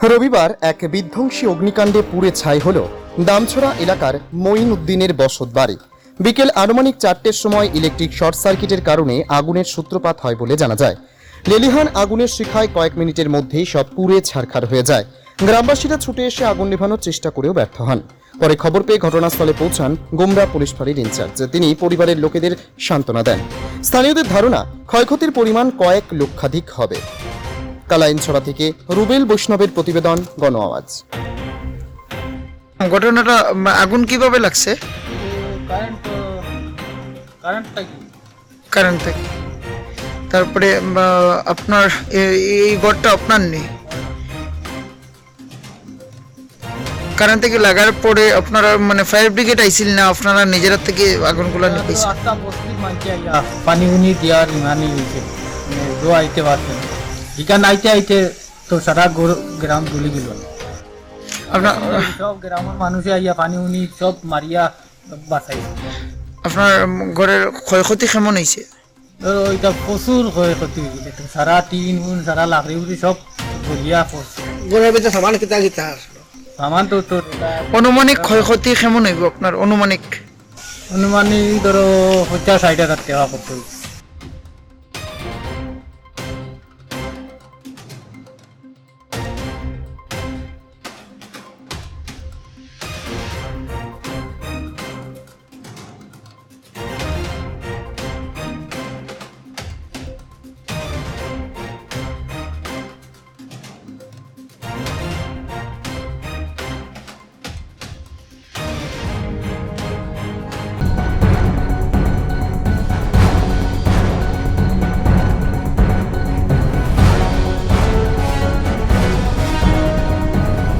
রবিবার এক বিধ্বংসী অগ্নিকাণ্ডে পুড়ে ছাই হল দামছড়া এলাকার মঈন উদ্দিনের বসত বাড়ি। বিকেল আনুমানিক চারটের সময় ইলেকট্রিক শর্ট সার্কিটের কারণে আগুনের সূত্রপাত হয় বলে জানা যায়। লেলিহান আগুনের শিখায় কয়েক মিনিটের মধ্যেই সব পুড়ে ছারখার হয়ে যায়। গ্রামবাসীরা ছুটে এসে আগুন নেভানোর চেষ্টা করেও ব্যর্থ হন। পরে খবর পেয়ে ঘটনাস্থলে পৌঁছান গোমরা পুলিশ ফাঁড়ির ইনচার্জ। তিনি পরিবারের লোকেদের সান্ত্বনা দেন। স্থানীয়দের ধারণা, ক্ষয়ক্ষতির পরিমাণ কয়েক লক্ষাধিক হবে। কালাইনছড়া থেকে রুবেল বৈষ্ণবের প্রতিবেদন গণ আওয়াজ। ঘটনাটা আগুন কীভাবে লাগছে? কারেন্ট থেকে তারপরে আপনার এই ঘরটা আপনার নেই। কারেন্ট থেকে লাগার পরে আপনারা মানে ফায়ার ব্রিগেড আইছিল না আপনারা নিজেরা থেকে আগুনগুলো আইয়া পানি উনি দেওয়ার হয়েছে। মানে জো আইতে পারছে না এখানে আইতে আইতে তো সারা গ্রাম গুলি গেল। আপনার সব গ্রামের মানুষে আইয়া পানি উনি সব মারিয়া বাঁচাইছে। আপনার ঘরের ক্ষয়ক্ষতি কেমন হয়েছে? এটা প্রচুর ক্ষয়ক্ষতি হয়ে গেছে সারা টিন উন সারা লাকড়ি উড়ি সব গলিয়া পড়ছে। ঘরের ভিতরে সামান কিতা কিতা সামান তো তো অনুমানিক ক্ষয়ক্ষতি কেমন হইব আপনার? অনুমানিক? অনুমানিক ধরো পঞ্চাশ ষাট হাজার টাকা করতে হয়েছে